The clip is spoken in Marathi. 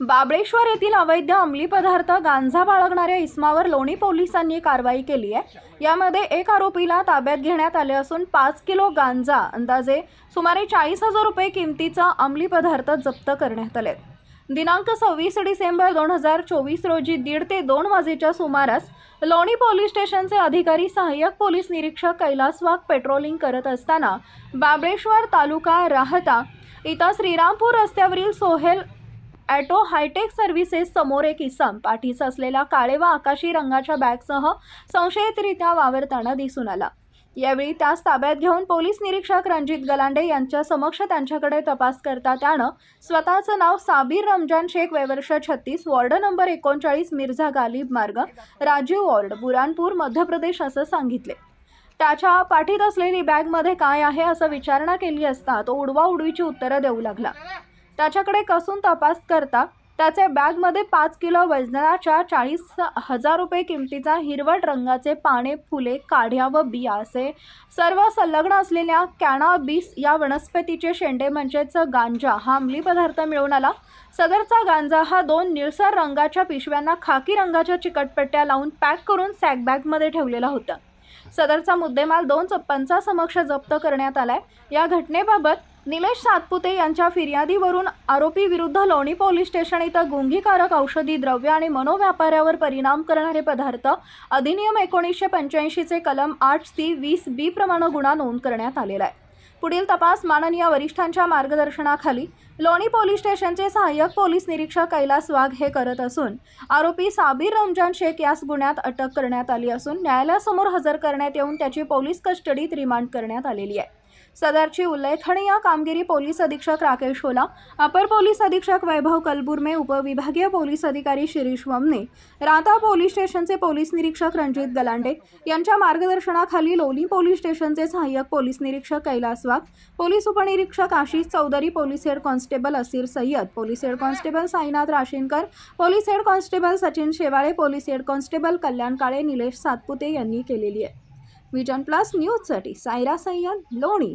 बाबळेश्वर येथील अवैध अंमली पदार्थ गांजा बाळगणाऱ्या इस्मावर लोणी पोलिसांनी कारवाई केली आहे. यामध्ये एक आरोपीला ताब्यात घेण्यात आले असून पाच किलो गांजा अंदाजे सुमारे चाळीस हजार रुपये किमतीचा अंमली पदार्थ जप्त करण्यात आले. दिनांक सव्वीस डिसेंबर दोन हजार चोवीस रोजी दीड ते दोन वाजेच्या सुमारास लोणी पोलीस स्टेशनचे अधिकारी सहाय्यक पोलीस निरीक्षक कैलास वाघ पेट्रोलिंग करत असताना बाबळेश्वर तालुका राहता इथं श्रीरामपूर रस्त्यावरील सोहेल ॲटो हायटेक सर्व्हिसेस समोर एक इसम पाठीचा असलेला काळे व आकाशी रंगाच्या बॅगसह संशयितरित्या वावरताना दिसून आला. यावेळी त्यास ताब्यात घेऊन पोलीस निरीक्षक रणजित गलांडे यांच्या समक्ष त्यांच्याकडे तपास करता त्यानं स्वतःचं नाव साबीर रमजान शेख वयवर्ष छत्तीस वॉर्ड नंबर एकोणचाळीस मिर्झा गालिब मार्ग राजीव वॉर्ड बुरानपूर मध्य प्रदेश असं सांगितले. त्याच्या पाठीत असलेली बॅगमध्ये काय आहे असं विचारणा केली असता तो उडवा उडवीची उत्तरं देऊ लागला. त्याच्याकडे कसून तपास करता त्याचे बॅगमध्ये पाच किलो वजनाच्या चाळीस हजार रुपये किमतीचा हिरवट रंगाचे पाने फुले काढ्या व बिया असे सर्व संलग्न असलेल्या कॅनाबीस या वनस्पतीचे शेंडे म्हणजेच गांजा हा अंमली पदार्थ मिळून आला. सदरचा गांजा हा दोन निळसर रंगाच्या पिशव्यांना खाकी रंगाच्या चिकटपट्ट्या लावून पॅक करून सॅकबॅगमध्ये ठेवलेला होता. सदरचा मुद्देमाल दोन समक्ष जप्त करण्यात आलाय. या घटनेबाबत निलेश सातपुते यांच्या फिर्यादीवरून आरोपी विरुद्ध लोणी पोलीस स्टेशन इथं गुंगीकारक औषधी द्रव्य आणि मनोव्यापाऱ्यावर परिणाम करणारे पदार्थ अधिनियम एकोणीसशे पंच्याऐंशीचे कलम आठ सी वीस बी प्रमाणे गुन्हा नोंद करण्यात आलेला आहे. पुढील तपास माननीय वरिष्ठांच्या मार्गदर्शनाखाली लोणी पोलीस स्टेशनचे सहाय्यक पोलीस निरीक्षक कैलास वाघ हे करत असून आरोपी साबीर रमजान शेख यास गुन्ह्यात अटक करण्यात आली असून न्यायालयासमोर हजर करण्यात येऊन त्याची पोलीस कस्टडीत रिमांड करण्यात आलेली आहे. सदरची उल्लेखनीय कामगिरी पोलीस अधीक्षक राकेश होला अपर पोलीस अधीक्षक वैभव कलबुर्मे उपविभागीय पोलीस अधिकारी शिरीष वमने राता पोलीस स्टेशनचे पोलीस निरीक्षक रणजित गलांडे यांच्या मार्गदर्शनाखाली लोणी पोलीस स्टेशनचे सहाय्यक पोलीस निरीक्षक कैलास वाघ पोलीस उपनिरीक्षक Ashish Chaudhari police head constable Asir Sayyad police head constable Sainath Rashinkar police head constable Sachin Shewale police head constable Kalyan Kale Nilesh Satpute यांनी केलेली आहे. विजन प्लस न्यूजसाठी सायरा सय्यद लोणी.